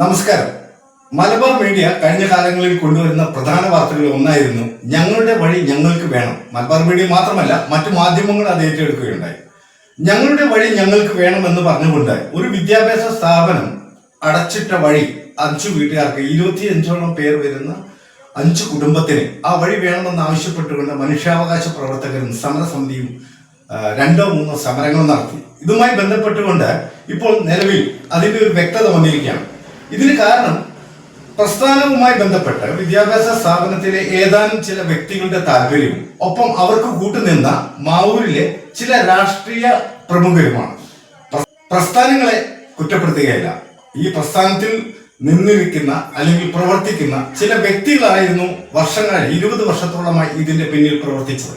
നമസ്കാരം. മലബാർ മീഡിയ കഴിഞ്ഞ കാലങ്ങളിൽ കൊണ്ടുവരുന്ന പ്രധാന വാർത്തകളിൽ ഒന്നായിരുന്നു ഞങ്ങളുടെ വഴി ഞങ്ങൾക്ക് വേണം. മലബാർ മീഡിയ മാത്രമല്ല മറ്റു മാധ്യമങ്ങൾ അത് ഏറ്റെടുക്കുകയുണ്ടായി. ഞങ്ങളുടെ വഴി ഞങ്ങൾക്ക് വേണം വേണമെന്ന് പറഞ്ഞുകൊണ്ട് ഒരു വിദ്യാഭ്യാസ സ്ഥാപനം അടച്ചിട്ട വഴി അഞ്ചു വീട്ടുകാർക്ക് ഇരുപത്തിയഞ്ചോളം പേർ വരുന്ന അഞ്ചു കുടുംബത്തിന് ആ വഴി വേണമെന്ന് ആവശ്യപ്പെട്ടുകൊണ്ട് മനുഷ്യാവകാശ പ്രവർത്തകരും സമരസമിതിയും രണ്ടോ മൂന്നോ സമരങ്ങൾ നടത്തി. ഇതുമായി ബന്ധപ്പെട്ടുകൊണ്ട് ഇപ്പോൾ നിലവിൽ അതിന്റെ ഒരു വ്യക്തത വന്നിരിക്കുകയാണ്. ഇതിന് കാരണം പ്രസ്ഥാനവുമായി ബന്ധപ്പെട്ട് വിദ്യാഭ്യാസ സ്ഥാപനത്തിലെ ഏതാനും ചില വ്യക്തികളുടെ താല്പര്യവും ഒപ്പം അവർക്ക് കൂട്ടുനിന്ന മാവൂരിലെ ചില രാഷ്ട്രീയ പ്രമുഖരുമാണ്. പ്ര- പ്രസ്ഥാനങ്ങളെ കുറ്റപ്പെടുത്തുകയല്ല ഈ പ്രസ്ഥാനത്തിൽ നിന്നിരിക്കുന്ന അല്ലെങ്കിൽ പ്രവർത്തിക്കുന്ന ചില വ്യക്തികളായിരുന്നു വർഷങ്ങൾ ഇരുപത് വർഷത്തോളമായി ഇതിന്റെ പിന്നിൽ പ്രവർത്തിച്ചത്.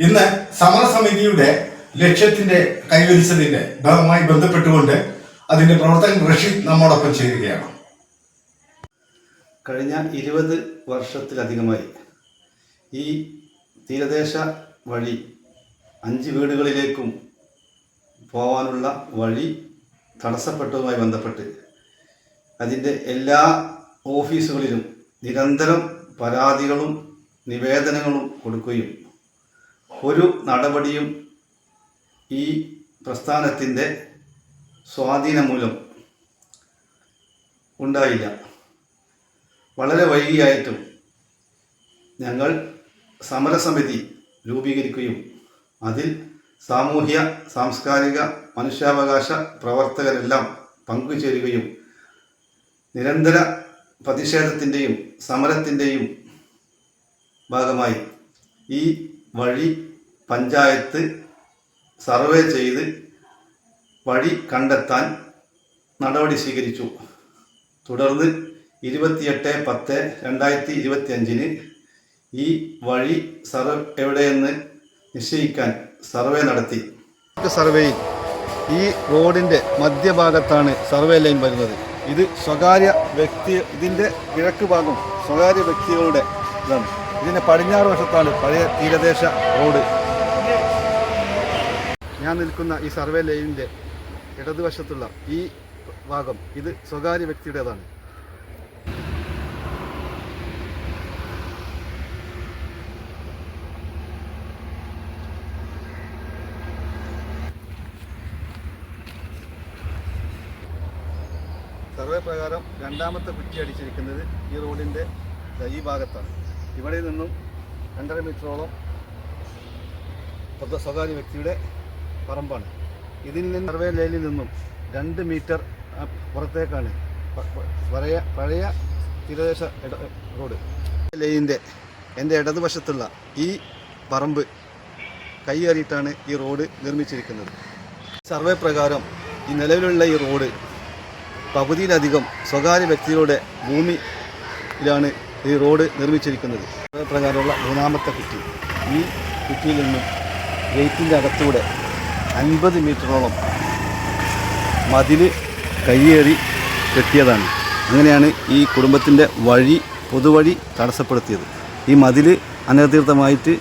ഇന്ന് സമരസമിതിയുടെ ലക്ഷ്യത്തിന്റെ കൈവരിച്ചതിന്റെ ഭാഗമായി ബന്ധപ്പെട്ടുകൊണ്ട് അതിന്റെ പ്രവർത്തകൻ റഷീദ് നമ്മോടൊപ്പം ചേരുകയാണ്. കഴിഞ്ഞ ഇരുപത് വർഷത്തിലധികമായി ഈ തീരദേശ വഴി അഞ്ച് വീടുകളിലേക്കും പോവാനുള്ള വഴി തടസ്സപ്പെട്ടതുമായി ബന്ധപ്പെട്ട് അതിന്റെ എല്ലാ ഓഫീസുകളിലും നിരന്തരം പരാതികളും നിവേദനങ്ങളും കൊടുക്കുകയും ഒരു നടപടിയും ഈ പ്രസ്ഥാനത്തിന്റെ സ്വാധീനം മൂലം ഉണ്ടായില്ല. വളരെ വൈകിയായിട്ടും ഞങ്ങൾ സമരസമിതി രൂപീകരിക്കുകയും അതിൽ സാമൂഹ്യ സാംസ്കാരിക മനുഷ്യാവകാശ പ്രവർത്തകരെല്ലാം പങ്കുചേരുകയും നിരന്തര പ്രതിഷേധത്തിന്റെയും സമരത്തിന്റെയും ഭാഗമായി ഈ വഴി പഞ്ചായത്ത് സർവേ ചെയ്ത് വഴി കണ്ടെത്താൻ നടപടി സ്വീകരിച്ചു. തുടർന്ന് ഇരുപത്തിയെട്ട് പത്ത് രണ്ടായിരത്തി ഇരുപത്തി അഞ്ചിന് ഈ വഴി സർവേ എവിടെയെന്ന് നിശ്ചയിക്കാൻ സർവേ നടത്തി. സർവേയിൽ ഈ റോഡിന്റെ മധ്യഭാഗത്താണ് സർവേ ലൈൻ വരുന്നത്. ഇത് സ്വകാര്യ വ്യക്തി ഇതിന്റെ കിഴക്ക് ഭാഗം സ്വകാര്യ വ്യക്തികളുടെ ഇതാണ്. ഇതിന്റെ പടിഞ്ഞാറ് വശത്താണ് പഴയ തീരദേശ റോഡ്. ഞാൻ നിൽക്കുന്ന ഈ സർവേ ലൈനിന്റെ ഇടതുവശത്തുള്ള ഈ ഭാഗം ഇത് സ്വകാര്യ വ്യക്തിയുടേതാണ്. സർവേ പ്രകാരം രണ്ടാമത്തെ കുറ്റി അടിച്ചിരിക്കുന്നത് ഈ റോഡിന്റെ ഈ ഭാഗത്താണ്. ഇവിടെ നിന്നും രണ്ടര മീറ്ററോളം സ്വ- സ്വകാര്യ വ്യക്തിയുടെ പറമ്പാണ്. ഇതിൽ നിന്ന് സർവേ ലൈനിൽ നിന്നും രണ്ട് മീറ്റർ പുറത്തേക്കാണ്. പഴയ പഴയ തീരദേശ റോഡ്. ലൈനിന്റെ എന്റെ ഇടതുവശത്തുള്ള ഈ പറമ്പ് കൈയേറിയിട്ടാണ് ഈ റോഡ് നിർമ്മിച്ചിരിക്കുന്നത്. സർവേ പ്രകാരം ഈ നിലവിലുള്ള ഈ റോഡ് പകുതിയിലധികം സ്വകാര്യ വ്യക്തികളുടെ ഭൂമിയിലാണ് ഈ റോഡ് നിർമ്മിച്ചിരിക്കുന്നത്. സർവേ പ്രകാരമുള്ള മൂന്നാമത്തെ കുറ്റി. ഈ കുറ്റിയിൽ നിന്നും ഗേറ്റിന്റെ അകത്തൂടെ അൻപത് മീറ്ററോളം മതിൽ കയ്യേറി കെട്ടിയതാണ്. അങ്ങനെയാണ് ഈ കുടുംബത്തിന്റെ വഴി പൊതുവഴി തടസ്സപ്പെടുത്തിയത്. ഈ മതിൽ അനധികൃതമായിട്ട്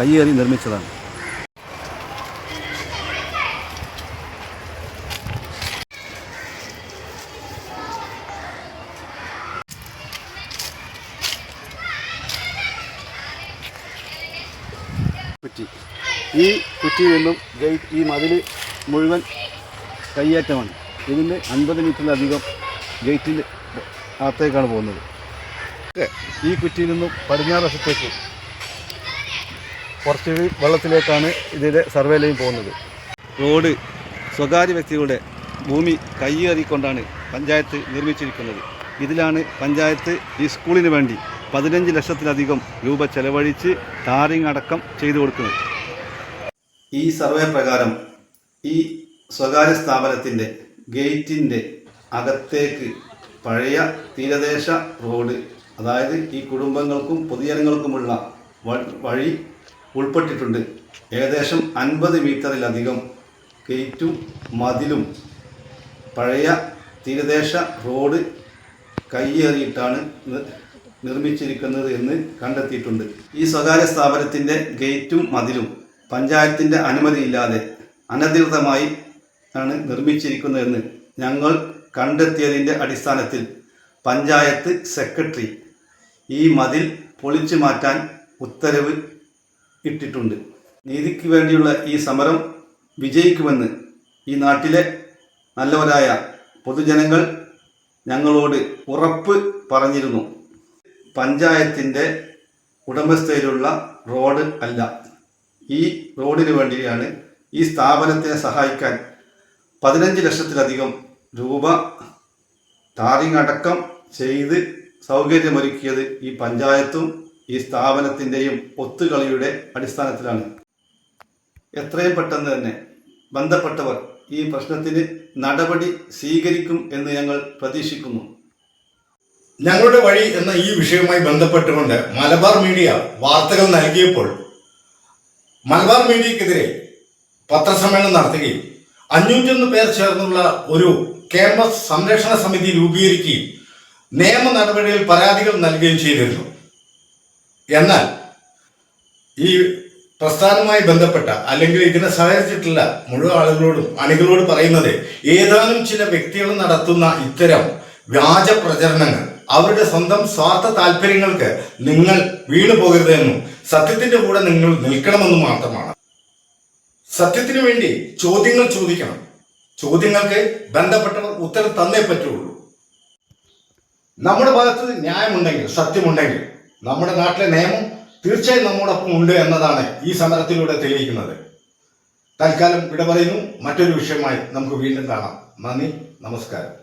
കയ്യേറി നിർമ്മിച്ചതാണ് കുറ്റി ഈ കുറ്റിയിൽ നിന്നും ഗേറ്റ് ഈ മതിൽ മുഴുവൻ കയ്യേറ്റമാണ്. ഇതിന് അൻപത് മീറ്ററിലധികം ഗേറ്റിന്റെ അകത്തേക്കാണ് പോകുന്നത്. ഈ കുറ്റിയിൽ നിന്നും പടിഞ്ഞാറ് വശത്തേക്ക് കുറച്ച് വെള്ളത്തിലേക്കാണ് ഇതിന്റെ സർവേ ലൈൻ പോകുന്നത്. റോഡ് സ്വകാര്യ വ്യക്തികളുടെ ഭൂമി കയ്യേറിക്കൊണ്ടാണ് പഞ്ചായത്ത് നിർമ്മിച്ചിരിക്കുന്നത്. ഇതിലാണ് പഞ്ചായത്ത് ഈ സ്കൂളിന് വേണ്ടി പതിനഞ്ച് ലക്ഷത്തിലധികം രൂപ ചെലവഴിച്ച് ടാറിംഗ് അടക്കം ചെയ്തു കൊടുക്കുന്നത്. ഈ സർവേ പ്രകാരം ഈ സ്വകാര്യ സ്ഥാപനത്തിന്റെ ഗേറ്റിന്റെ അകത്തേക്ക് പഴയ തീരദേശ റോഡ് അതായത് ഈ കുടുംബങ്ങൾക്കും പൊതുജനങ്ങൾക്കുമുള്ള വഴി ഉൾപ്പെട്ടിട്ടുണ്ട്. ഏകദേശം അൻപത് മീറ്ററിലധികം ഗേറ്റും മതിലും പഴയ തീരദേശ റോഡ് കയ്യേറിയിട്ടാണ് നിർമ്മിച്ചിരിക്കുന്നത് എന്ന് കണ്ടെത്തിയിട്ടുണ്ട്. ഈ സ്വകാര്യ സ്ഥാപനത്തിന്റെ ഗേറ്റും മതിലും പഞ്ചായത്തിന്റെ അനുമതിയില്ലാതെ അനധികൃതമായി ആണ് നിർമ്മിച്ചിരിക്കുന്നതെന്ന് ഞങ്ങൾ കണ്ടെത്തിയതിന്റെ അടിസ്ഥാനത്തിൽ പഞ്ചായത്ത് സെക്രട്ടറി ഈ മതിൽ പൊളിച്ചു മാറ്റാൻ ഉത്തരവ് ഇട്ടിട്ടുണ്ട്. നീതിക്ക് വേണ്ടിയുള്ള ഈ സമരം വിജയിക്കുമെന്ന് ഈ നാട്ടിലെ നല്ലവരായ പൊതുജനങ്ങൾ ഞങ്ങളോട് ഉറപ്പ് പറഞ്ഞിരുന്നു. പഞ്ചായത്തിന്റെ ഉടമസ്ഥയിലുള്ള റോഡ് അല്ല. ഈ റോഡിന് വേണ്ടിയാണ് ഈ സ്ഥാപനത്തെ സഹായിക്കാൻ പതിനഞ്ച് ലക്ഷത്തിലധികം രൂപ ടാറിംഗ് അടക്കം ചെയ്ത് സൗകര്യമൊരുക്കിയത് ഈ പഞ്ചായത്തും ഈ സ്ഥാപനത്തിന്റെയും ഒത്തുകളിയുടെ അടിസ്ഥാനത്തിലാണ്. എത്രയും പെട്ടെന്ന് തന്നെ ബന്ധപ്പെട്ടവർ ഈ പ്രശ്നത്തിന് നടപടി സ്വീകരിക്കും എന്ന് ഞങ്ങൾ പ്രതീക്ഷിക്കുന്നു. ഞങ്ങളുടെ വഴി എന്ന ഈ വിഷയവുമായി ബന്ധപ്പെട്ടുകൊണ്ട് മലബാർ മീഡിയ വാർത്തകൾ നൽകിയപ്പോൾ മലബാർ മീഡിയക്കെതിരെ പത്രസമ്മേളനം നടത്തുകയും അഞ്ഞൂറ്റൊന്ന് പേർ ചേർന്നുള്ള ഒരു ക്യാമ്പസ് സംരക്ഷണ സമിതി രൂപീകരിക്കുകയും നിയമ നടപടിയിൽ പരാതികൾ നൽകുകയും ചെയ്തിരുന്നു. എന്നാൽ ഈ പ്രസ്ഥാനവുമായി ബന്ധപ്പെട്ട അല്ലെങ്കിൽ ഇതിനെ സഹകരിച്ചിട്ടുള്ള മുഴുവൻ ആളുകളോടും അണികളോട് പറയുന്നത് ഏതാനും ചില വ്യക്തികൾ നടത്തുന്ന ഇത്തരം വ്യാജ പ്രചരണങ്ങൾ അവരുടെ സ്വന്തം സ്വാർത്ഥ താല്പര്യങ്ങൾക്ക് നിങ്ങൾ വീണു പോകരുതെന്നും സത്യത്തിന്റെ കൂടെ നിങ്ങൾ നിൽക്കണമെന്നും മാത്രമാണ്. സത്യത്തിനു വേണ്ടി ചോദ്യങ്ങൾ ചോദിക്കണം. ചോദ്യങ്ങൾക്ക് ബന്ധപ്പെട്ടവർ ഉത്തരം തന്നേ പറ്റുള്ളൂ. നമ്മുടെ ഭാഗത്ത് ന്യായമുണ്ടെങ്കിൽ സത്യമുണ്ടെങ്കിൽ നമ്മുടെ നാട്ടിലെ നിയമം തീർച്ചയായും നമ്മോടൊപ്പം ഉണ്ട് എന്നതാണ് ഈ സമരത്തിലൂടെ തെളിയിക്കുന്നത്. തൽക്കാലം വിട പറയുന്നു. മറ്റൊരു വിഷയമായി നമുക്ക് വീണ്ടും കാണാം. നന്ദി നമസ്കാരം.